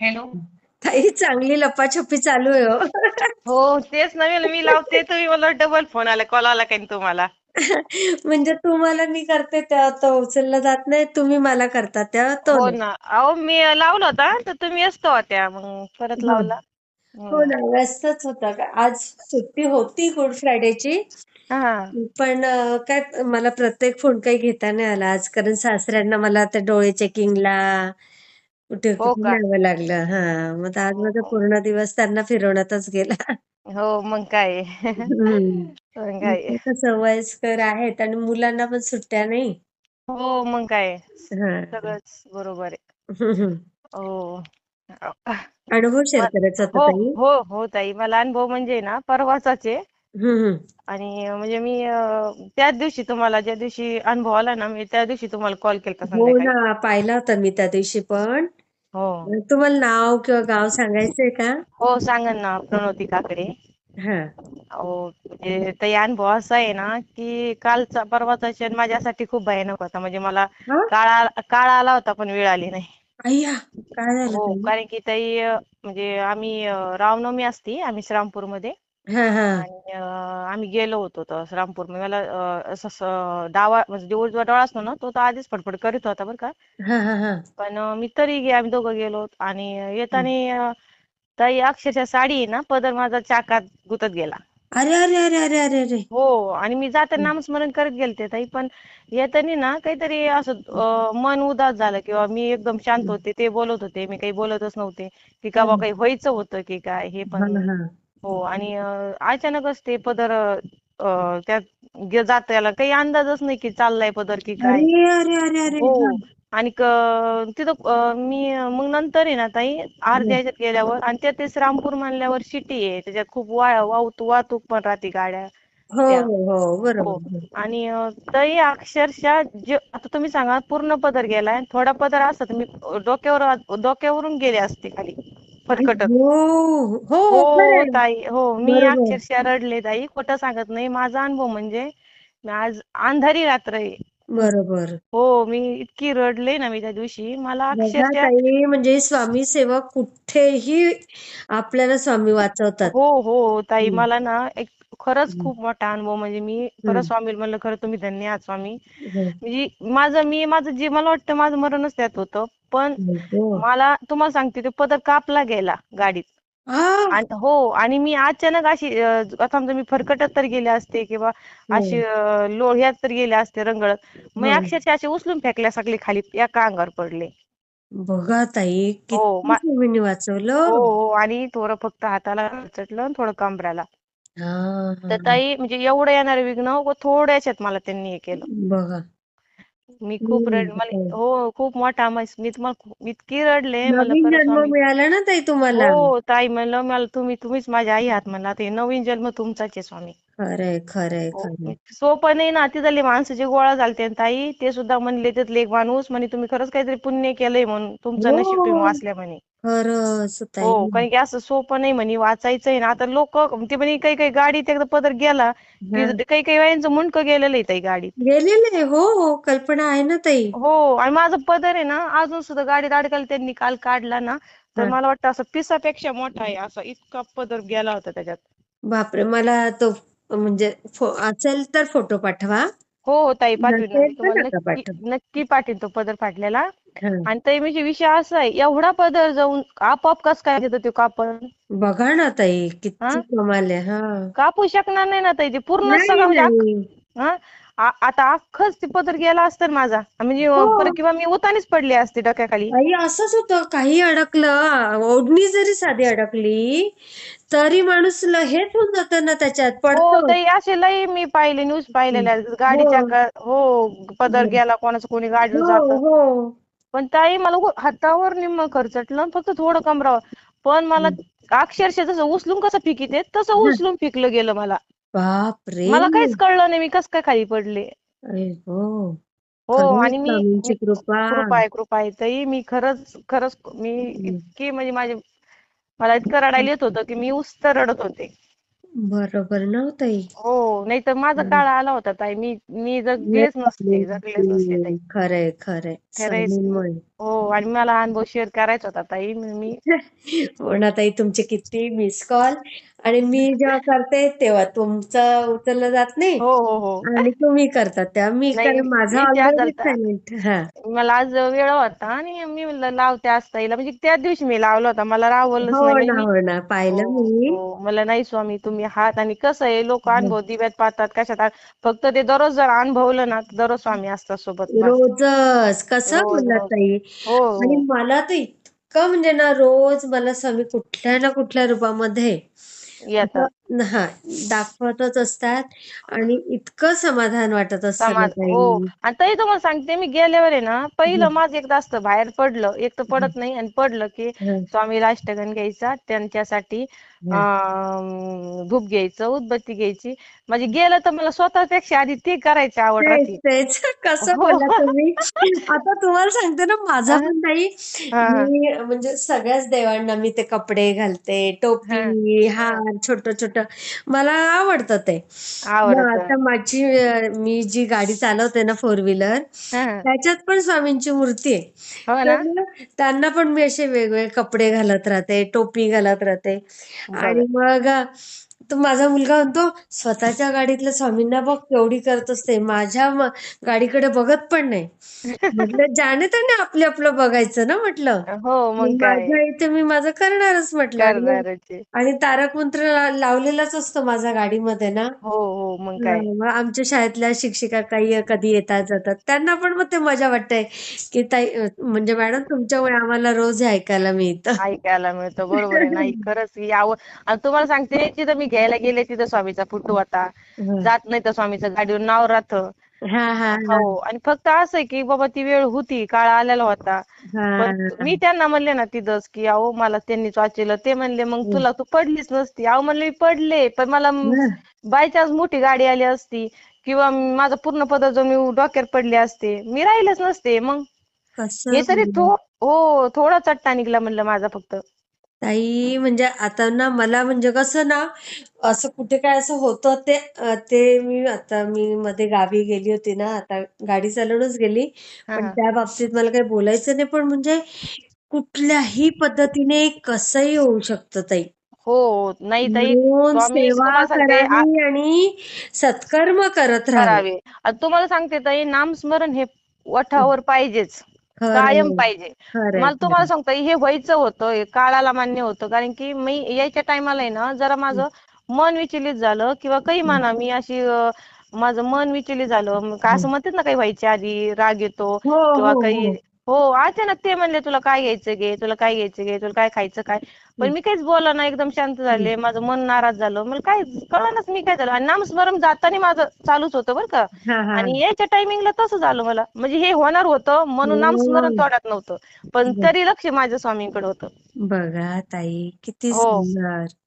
Hello. ताई चांगली लपाछपी चालू आहे हो. हो तेच नवीन मी लावते तुम्ही मला डबल फोन आला कॉल आला काय तुम्हाला? म्हणजे तुम्हाला मी करते तेव्हा तो उचलला जात नाही तुम्ही मला करता तेव्हा तो हो नाही. ना. अहो मी लावला होता तर तुम्ही व्यस्त होत्या मग परत हो. लावला. हो. ना व्यस्तच होता का? आज सुट्टी होती गुड फ्रायडेची हा. पण अं, काय मला प्रत्येक फोन काही घेता नाही आला आज कारण सासऱ्यांना मला त्या डोळे चेकिंगला कुठे हो कुठे का? न्यावं लागलं. हा मग आज हो माझा हो पूर्ण दिवस त्यांना फिरवण्यातच गेला. हो मग काय? हम्म. मग काय? ते कसं वयस्कर आहेत आणि मुलांना पण सुट्ट्या नाही. हो मग काय? हा. सगळंच बरोबर आहे. हो. अनुभव शेअर करायचा होता हो ताई? हो हो ताई. मला अनुभव म्हणजे ना परवाचाच आहे. आणि म्हणजे मी अं, त्याच दिवशी तुम्हाला ज्या दिवशी अनुभव आला ना मी त्या दिवशी तुम्हाला कॉल केलता हो संध्याकाळी. ना पाहिला होता मी त्या दिवशी पण. हो. तुम्हाला नाव किंवा गाव सांगायचंय का? हो सांगन ना प्रणवती काकडे हा म्हणजे अनुभव असा आहे ना की कालचा परवाचा क्षण माझ्यासाठी खूप भयानक होता. म्हणजे मला हा? काळ काळ आला होता पण वेळ आली नाही. अय्या काय झालं हो ताई कारण की ताई अं, म्हणजे आम्ही अं, रामनवमी असती आम्ही श्रामपूरमध्ये. हा हा. आणि अं, आम्ही गेलो होतो तर श्रामपूर मला अं, असं असं डावा म्हणजे जो उजवा डोळा असतो ना तो तर आधीच फडफड करीत होता बरं का. हा हा हा. पण अं, मी तरी गे आम्ही दोघं गेलो आणि येताना ताई अक्षरशः साडी आहे ना पदर माझा चाकात गुतत गेला. अरे अरे अरे अरे अरे अरे. हो आणि मी जाताना नामस्मरण करत गेलते ताई. पण येताना ना काहीतरी असं अं, मन उदास झालं किंवा मी एकदम शांत होते ते बोलत होते. मी काही बोलतच नव्हते की का बा काही व्हायचं होतं की काय हे हा पण हा. हो आणि अं, अचानकच ते पदर अं, त्यात गे- जात याला काही अंदाजच नाही की चाललाय पदर की काय. अरे अरे अरे अरे हो हा आणि क- तिथं अं, मी मग नंतर आहे ना ताई अर्ध्या ह्याच्यात गेल्यावर आणि त्यात ते श्रामपूर म्हणल्यावर सिटी आहे त्याच्यात खूप वा वाहतूक वाहतूक पण राहते गाड्या. हो त्या. हो हो बरोबर आणि अं, ताई अक्षरशः जे आता तुम्ही सांगा पूर्ण पदर गेलाय थोडा पदर असता तर मी डोक्यावर डोक्यावरून गेले असते खाली. हो हो हो ताई हो मी बरोबर. अक्षरशः रडले ताई. खोटं सांगत नाही. माझा अनुभव म्हणजे मी आज अंधारी रात्र आहे. बरोबर. हो मी इतकी रडले ना मी त्या दिवशी. मला बघा अक्षरशः ताई म्हणजे स्वामी सेवा कुठेही आपल्याला स्वामी वाचवतात. हो हो ताई. हम्म, मला ना एक खरंच खूप मोठा अनुभव म्हणजे मी खरंच हम्म, स्वामी म्हणलं खरं तुम्ही धन्य आहात स्वामी. म्हणजे माझं मी माझं जे मला वाटतं माझं मरणच त्यात होतं. पण हो. मला तुम्हाला सांगते ते पदर कापला गेला गाडीत. हो आणि मी अचानक अशी समजा मी फरकटत तर गेले असते किंवा अशी हो, अं, लोह्यात तर गेले असते रंगळत. मी हो. अक्षरशः असे उचलून फेकल्यासारखे खाली एका अंगावर पडले. बघा ताई हो वाचवलं. हो आणि थोडं फक्त हाताला चटलं थोडं कमराला. हा. हा, तर ताई म्हणजे एवढं येणारे विघ्न व थोड्याशेत मला त्यांनी हे केलं. बघा. मी खूप रड हो. मला हो खूप मोठा मस- मी तुम्हाला खूप- इतकी रडले म्हणलं नवीन खरं जन्म स्वामी मिळाला ना ताई तुम्हाला? हो ताई म्हणलं मला तुम्ही तुम्हीच माझ्या आई आहात म्हणलं आता हे नवीन जन्म तुमचाच आहे स्वामी. खरंय खरंय हो खरंय. सोपं नाही ना तिथले माणसं जे गोळा झालते आणि ताई ते सुद्धा म्हणले तिथले एक माणूस म्हणे तुम्ही खरंच काहीतरी पुण्य केलंय म्हणून तुमचं नशीब तुम्ही हो वाचल्या म्हणे. खरंच ताई हो कारण की असं सोपं नाही म्हणे वाचायचंय ना. आता लोक ते म्हणे काही काही गाडीत एकदा पदर गेला की हा. काही काही वेळांचं मुंडकं गेलेलं आहे ताई गाडीत. गेलेले हो हो कल्पना आहे ना ताई. हो आणि माझं पदर आहे ना अजून सुद्धा गाडीत अडकल त्यांनी काल काढला ना. तर हा. मला वाटतं असं पिसापेक्षा मोठा आहे असा इतका पदर गेला होता त्याच्यात. बापरे मला तो म्हणजे फो- असेल तर फोटो पाठवा. हो हो ताई पाठवीन ना मी तुम्हाला नका नक्की नक्की पाठवीन तो पदर फाटलेला. हा. आणि ताई म्हणजे विषय असा आहे एवढा पदर जाऊन आपोआप कस काय देतो तो कापड? बघा ना ताई हा? किती कमाल आहे हा. कापू शकणार नाही ना ताई ते पूर्ण सगळं म्हणजे अख्ख- नाही हा? आता अख्खच ते पदर गेला असतं माझा. म्हणजे हो. परत किंवा मी उतानीच पडली असते डोक्याखाली. आई असंच होतं. काही अडकलं. ओढणी जरी साधी अडकली तरी माणूस ल- हेच होऊन जातं ना त्याच्यात. हो पडतो ताई असे लई मी पाहिले न्यूज पाहिलेल्या आहेत. हो. गाडीच्या क- हो पदर गेला कोणाचं कोणी गाडीवर हो जात. हो. पण ताई मला हातावर निम्म खरचटलं फक्त थोडं कमरावर. पण मला अक्षरशः जसं उचलून कसं फेकीत तसं उचलून फेकलं गेलं मला. बाप रे मला काहीच कळलं नाही मी कस काय खाली पडले? हो हो खरंच आणि मी स्वामींची मी कृपा. कृपा आहे कृपा आहे ताई मी खरंच खरंच मी इतकी म्हणजे माझे मला इतकं रडायला येत होतं की मी उस्तर रडत होते. बरोबर ना हो ताई. हो नाही तर माझा काळ आला होता ताई. मी मी जगलेच नसते जगलेच नसते ताई. खरंय खरंय. स्वामींमुळे. हो आणि मला अनुभव शेअर करायचा होता ताई. मी मी- हो ना ताई तुमचे किती मिस कॉल आणि मी जेव्हा करते तेव्हा तुमचं उचललं जात नाही. हो हो हो. आणि तुम्ही करतात तेव्हा मी नाही, कारण माझा मी त्या हा. मला आज वेळ होता आणि मी म्हणलं लावते आज ताईला. म्हणजे त्याच दिवशी मी लावला होता. मला रावलंच हो नाही ना म्हणजे मी- हो ना. पाहिलं हो, मी. हो. मला नाही स्वामी तुम्ही आहात आणि कसं आहे लोक अनुभव दिव्यात पाहतात कशात आ- फक्त ते दररोज जर अनुभवलं ना तर दररोज स्वामी असतात सोबत. रोजच. कसं रोज, बोलला रोज. ताई? हो. आणि हो मला तर इतकं म्हणजे ना रोज मला स्वामी कुठल्या ना कुठल्या रूपामध्ये येतात हा दाखवतच असतात आणि इतकं समाधान वाटत असतं ना समाज ताई हो आणि ताई तुम्हाला सांगते मी गेल्यावर आहे ना पहिलं माझं एकदा असतं बाहेर पडलं एक तर पडत नाही आणि पडलं की हं, स्वामीला अष्टगन घ्यायचा त्यांच्यासाठी हं. अं, धूप घ्यायचं उदबत्ती घ्यायची. म्हणजे गेलं तर मला स्वतःपेक्षा आधी ते करायची आवड तेच राहते. तेच. कसं हो. तुम्ही? आता तुम्हाला सांगते ना माझा पण ताई हा. मी म्हणजे सगळ्याच देवांना मी ते कपडे घालते टोपी हार छोट छोट मला आवडतं ते. आता माझी मी जी गाडी चालवते ना फोर व्हीलर त्याच्यात पण स्वामींची मूर्ती आहे. हो त्यांना पण मी असे वेगवेगळे कपडे घालत राहते टोपी घालत राहते. आणि मग तो माझा मुलगा म्हणतो स्वतःच्या गाडीतल्या स्वामींना बघ केवढी करत असते. माझ्या म- गाडीकडे बघत पण नाही. म्हटलं ज्याने त्याने आपलं आपलं बघायचं ना म्हटलं. हो माझ्या इथे मी माझं करणारच म्हटलं. आणि तारक मंत्र लावलेलाच असतो माझ्या गाडीमध्ये ना. हो हो मग काय. मग आमच्या शाळेतल्या शिक्षिका काही कधी येतात जातात. त्यांना पण मग ते मजा वाटते की ताई म्हणजे मॅडम तुमच्यामुळे आम्हाला रोज ऐकायला मिळतं. ऐकायला मिळतं. बरोबर नाही खरंच आवड आणि तुम्हाला सांगते तिथं मी घ्यायला गेले तिथं स्वामीचा फोटो होता हा जात नाही तर स्वामीचं गाडीवर नाव राहतं. हा आणि फक्त असं की बाबा ती वेळ होती काळ आलेला होता. पण मी त्यांना म्हणले ना तिथंच की अहो मला त्यांनी वाचलं ते म्हणले मग तुला तू पडलीच नसती. अहो म्हणले मी पडले पण मला बाय चान्स मोठी गाडी आली असती किंवा माझा पूर्ण पदर जो मी डोक्यावर पडले असते. मी राहिलेच नसते मग. हे तरी थो हो थोडा चट्टा निघला म्हणलं माझा फक्त. ताई म्हणजे आता ना मला म्हणजे कसं ना असं कुठे काय असं होतं ते अं, ते मी आता मी मध्ये गावी गेली होती ना आता गाडी चालवूनच गेली. हा, पण हा. त्या बाबतीत मला काही बोलायचं नाही पण म्हणजे कुठल्याही पद्धतीने कसंही होऊ शकतं ताई. हो नाही ताई म्हणून सेवा तुम्हाला सांगते आ- करावी आणि सत्कर्म करत राहावे. करावे. आणि तुम्हाला सांगते ताई नामस्मरण हे वठावर पाहिजेच. कायम पाहिजे. मला तुम्हाला सांगतो हे व्हायचं होतं हे काळाला मान्य होतं कारण की मी यायच्या टायमाला आहे ना जरा माझं मन विचलित झालं किंवा काही म्हणा मी अशी माझं मन विचलित झालं. काय असं म्हणतात ना काही व्हायच्या आधी राग येतो हो किंवा हो काही हो. हो अचानक ते म्हणले तुला काय घ्यायचं घे तुला काय घ्यायचं घे तुला काय खायचं काय? पण मी काहीच बोलला ना एकदम शांत झाले माझं मन नाराज झालं. मला काय कळलंच मी काय झालं. आणि नामस्मरण जाताना माझं चालूच होतं बरं का. आणि याच्या टायमिंगला तसं झालं मला. म्हणजे हे होणार होतं म्हणून नामस्मरण हो. तोंडात नव्हतं. पण तरी लक्ष माझ्या स्वामींकडे होतं. बघा ताई किती हो.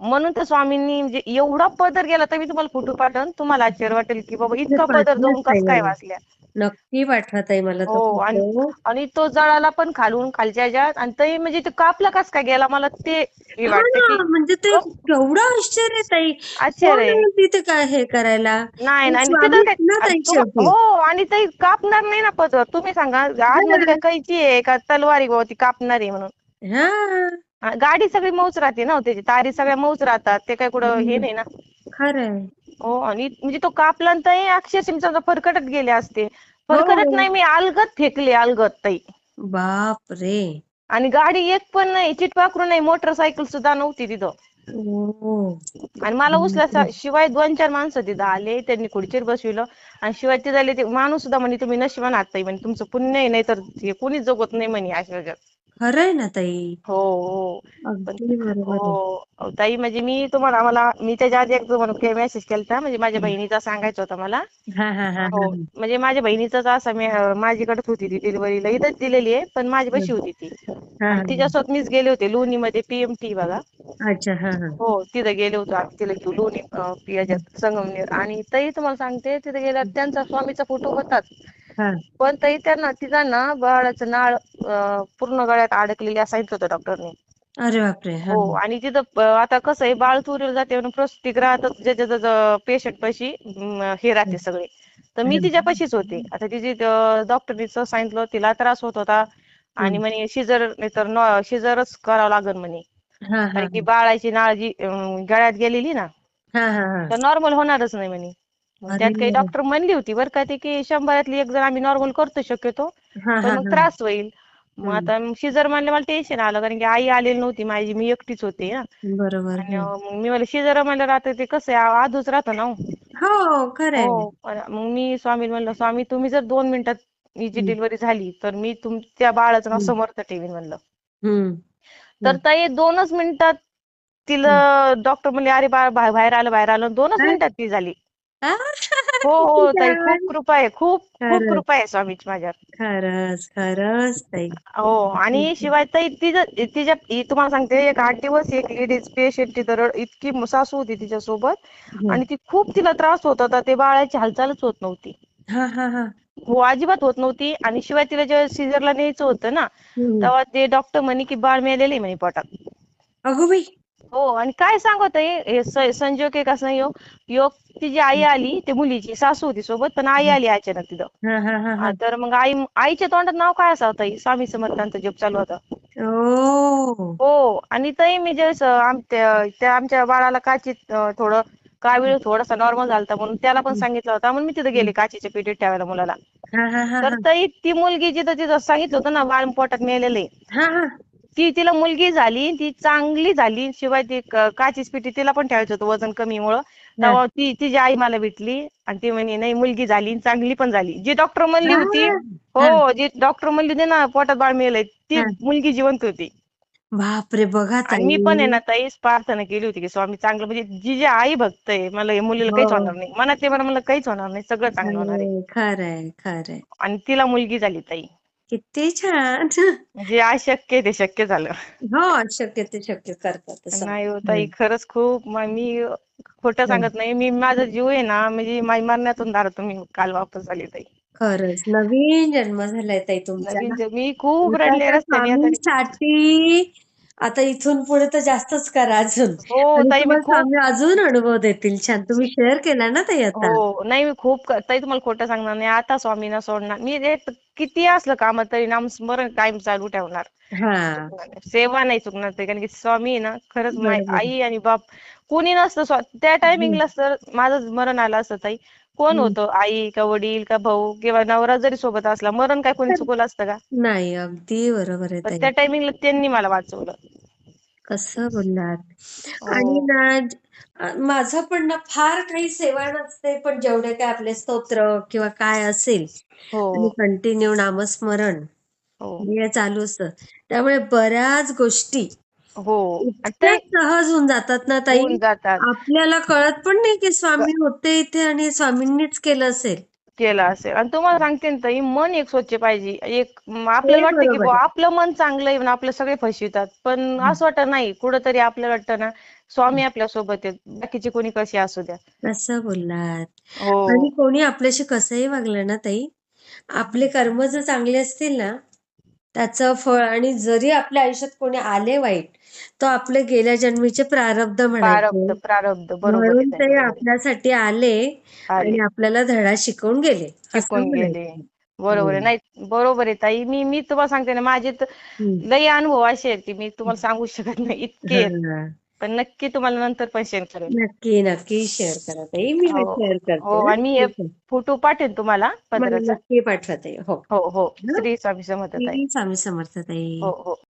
म्हणून तर स्वामींनी म्हणजे एवढा पदर गेला तर मी तुम्हाला फोटो पाठवून. तुम्हाला आश्चर्य वाटेल की बाबा इतका पदर जाऊन कसं काय. वाचल्या. नक्की पाठवा ताई मला तो हो आणि फोटो आणि तो जळाला पण खालून खालच्या ह्याच्यात. आणि ते म्हणजे ते कापला कस काय गेला? मला ते हे हा वाटतं ना, की म्हणजे ते केवढं आश्चर्य आहे ताई. आश्चर्य आहे. आहे तिथे काय हे करायला? नाही ते नाही स्वामीच तिथं काय ना ताई आणि हो आणि ते कापणार नाही ना पदर तुम्ही सांगा आतमध्ये काय कैची आहे का? तलवारी बाबा ती कापणार आहे म्हणून. हा. हा, गाडी सगळी मऊच राहते ना हो त्याची. तारी सगळ्या मऊच राहतात. ते काय कुठं हे नाही ना. खरंय हो आणि म्हणजे तो कापला आणि ताई अक्षरशः समजा फरकटत गेले असते. फरकटत हो. नाही मी अलगत फेकले अलगत ताई. बाप रे आणि गाडी एक पण नाही चिटपाखरू नाही मोटरसायकल सुद्धा नव्हती तिथं. ओ आणि मला उचल्या शिवाय दोन चार माणसं तिथं आले त्यांनी खुर्चीवर बसविलं. आणि शिवाय ते झाले ते माणूस सुद्धा म्हणे तुम्ही नशिबान ताई म्हणे तुमचं पुण्य नाही तर हे कोणीच जगत नाही म्हणे अशा जगात खरंय ना ताई? हो हो. अगदी बरोबर आहे. हो अहो, ताई म्हणजे मी तुम्हाला मला मी त्याच्या आधी एक तुम्हाला मेसेज केलता. म्हणजे माझ्या बहिणीचा सांगायचा होता मला. हा हा हा हो. म्हणजे माझ्या बहिणीचाच असा मी माझ्याकडेच होती ती डिलिव्हरीला इथंच दिलेली आहे पण माझी बशी होती ती. हा तिच्यासोबत मीच गेले होते लोणीमध्ये पीएमटी बघा. अच्छा हा हा. हो तिथे गेले होतो आम्ही. तिला घेऊन लोणी अं, याच्यात संगमनेर. आणि ताई तुम्हाला सांगते तिथे गेल्यावर त्यांचा स्वामीचा फोटो होताच. हा पण ताई त्यांना तिचा ना बाळाचं नाळ पूर्ण गळ्यात अडकलेली असं सांगितलं होतं डॉक्टरने. अरे बापरे हा. हो आणि तिथं प- आता कसं आहे बाळ चोरीला जाते म्हणून प्रसूतिगृहातच ज्याच्या ज्याच्या पेशंट पाशी हे राहते सगळे. तर मी तिच्या पाशीच होते. आता तिची डॉक्टरनी सांगितलं तिला त्रास होत होता. आणि म्हणे शिजर नाही तर शिजरच करावं लागेल म्हणे. हा हा कारण की बाळाची नाळ जी अं, गळ्यात गेलेली ना हा हा हा. तर नॉर्मल होणारच नाही म्हणे. मग त्यात काही. डॉक्टर म्हणली होती बरं का ते की शंभरातली एक जण आम्ही नॉर्मल करतो शक्यतो पण मग त्रास होईल मग. आता शिजर म्हणले मला टेन्शन आलं कारण की आई आलेली नव्हती माझी मी एकटीच होते ना बरोबर आणि. मग मी म्हणलं शिजर म्हणलं आता ते कसं आहे आधूच राहतं ना हो. हो खरंय हो पण मग मी स्वामी म्हणलं स्वामी तुम्ही जर दोन मिनिटात हिची. डिलिव्हरी झाली तर मी तुमच्या बाळाचं नाव. समर्थ ठेवीन म्हणलं हम्म तर ताई दोनच मिनिटात तिला डॉक्टर म्हणले अरे बाळ बा- बाहेर आलं बाहेर आलं दोनच? मिनिटात ती झाली आ? हो हो ताई. खूप कृपा आहे खूप खूप खरंच कृपा आहे स्वामीची माझ्यावर खरंच खरंच ताई हो आणि शिवाय ताई तिच्या तिच्या तुम्हाला सांगते एक आठ दिवस एक लेडीज पेशंट तिथं रड इतकी सासू होती तिच्यासोबत हम्म. आणि ती खूप तिला त्रास होत होता ते बाळाची हालचालच होत नव्हती हा हा हा हो अजिबात होत नव्हती आणि शिवाय तिला जेव्हा सीझरला न्यायचं होतं ना. तेव्हा ते डॉक्टर म्हणे की बाळ मेलेलं म्हणे पोटात अगो बाई हो आणि काय सांगत आहे संजोग का संयोग योग तिची आई आली ते मुलीची सासू होती सोबत पण आई आली अचानक तिथं. हा हा हा हा. हा, तर मग आई आईच्या तोंडात नाव काय ताई? स्वामी समर्थांचा जप चालू होता. हो आणि ताई मी ज्यावेळेस अं, आमच्या त्या आमच्या बाळाला काचीत थोडं कावीळ थोडासा नॉर्मल झालता म्हणून त्याला पण सांगितलं होता. म्हणून मी तिथे गेले काचीच्या पेटीत ठेवायला मुलाला. तर ताई ती मुलगी जिथं तिथं सांगितलं होतं ना बाळ पोटात मेलेलं ती तिला मुलगी झाली ती चांगली झाली. शिवाय ती काचीच पेटी तिला पण ठेवायचं होतं वजन कमीमुळं. तेव्हा ती तिची आई मला भेटली आणि ती म्हणे नाही मुलगी झाली चांगली पण झाली. जी डॉक्टर म्हणली होती हो. जी डॉक्टर म्हणली होती ना पोटात बाळ मेलंय ती. मुलगी जिवंत होती. बापरे बघा आणि मी पण आहे ना ताईच प्रार्थना केली होती की स्वामी चांगलं म्हणजे जी जी आई भक्त आहे मला या मुलीला काहीच हो. होणार नाही. मनात ते मला म्हणलं काहीच होणार नाही सगळं चांगलं होणार आहे. खरंय खरंय. आणि तिला मुलगी झाली ताई. किती छान. म्हणजे अशक्य आहे ते शक्य झालं. हो शक्य ते शक्य करतात. नाही हो ताई खरंच खूप म- मी खोटं सांगत नाही. मी माझा जीव आहे ना म्हणजे माझी मरणातून दारातून मी काल वापस आली ताई. खरंच. नवीन जन्म झालाय ताई तुमचा नवीन ना. जे- मी खूप रडले तर रस्त्याने स्वामींसाठी आता इथून पुढे तर जास्तच करा अजून. हो ताई मी तुम्हाला खूप स्वामी अजून अनुभव देतील. छान तुम्ही शेअर केला ना ताई आता. हो नाही मी खूप क- ताई तुम्हाला खोटं सांगणार नाही. आता स्वामींना सोडणार. मी जे किती असलं काम तरी नामस्मरण कायम चालू ठेवणार. हा. सेवा नाही चुकणार ते कारण की स्वामी आहे ना खरंच माय बरोबर. आई आणि बाप. कोणी नसतं स्वा- त्या टायमिंगला सर माझं मरण आलं असतं ताई. कोण. होतं? आई का वडील का भाऊ किंवा नवरा जरी सोबत असला मरण काय कोणी चुकवलं असतं का? नाही अगदी बरोबर आहे तर ताई. त्या टायमिंगला त्यांनी मला वाचवलं. कसं बोललात हो. आणि ना अ, माझं पण ना फार काही सेवा नसते पण जेवढे काय आपले स्तोत्र किंवा काय असेल आणि हो कंटिन्यू नामस्मरण हो. हे चालू असतं. त्यामुळे बऱ्याच गोष्टी हो. इतक्या सहज होऊन जातात ना ताई? होऊन जातात. आपल्याला कळत पण नाही की स्वामी होते इथे आणि स्वामींनीच केलं असेल. केलं असेल. आणि तुम्हाला सांगते ना ताई मन एक स्वच्छ पाहिजे. एक म, आपल्याला वाटतं की बरोबर बुवा आहे. आपलं मन चांगलं आहे ना आपले सगळे फसवितात. पण असं वाटत नाही कुठंतरी आपल्याला वाटतं ना स्वामी आपल्यासोबत आहेत. बाकीचे कोणी कसे असू द्या. कसं बोललात. हो. आणि कोणी आपल्याशी कसंही वागलं ना ताई आपले कर्म जर चांगले असतील ना त्याचं फळ आणि जरी आपल्या आयुष्यात कोणी आले वाईट तो आपले गेल्या जन्मीचे प्रारब्ध म्हणायचे. प्रारब्ध प्रारब्ध. बरोबर आहे म्हणून ते. आपल्यासाठी आले आले. आणि आपल्याला धडा शिकवून गेले. असं शिकून गेले. बरोबर आहे. हम्म. नाही बरोबर आहे ताई. मी मी तुम्हाला सांगते ना माझे तर हम्म. लई अनुभव असे आहेत की मी तुम्हाला सांगू शकत नाही इतके आहेत. हा. पण नक्की तुम्हाला नंतर पण शेअर करेन. नक्की नक्की शेअर करा ताई. मी हो. शेअर करते. हो हा. आणि मी हे. फोटो पाठवेन तुम्हाला मला पत्राचा नक्की पाठवा ताई. हो. हो हो. हं? श्री स्वामी समर्थ ताई. श्री स्वामी समर्थ ताई. हो हो.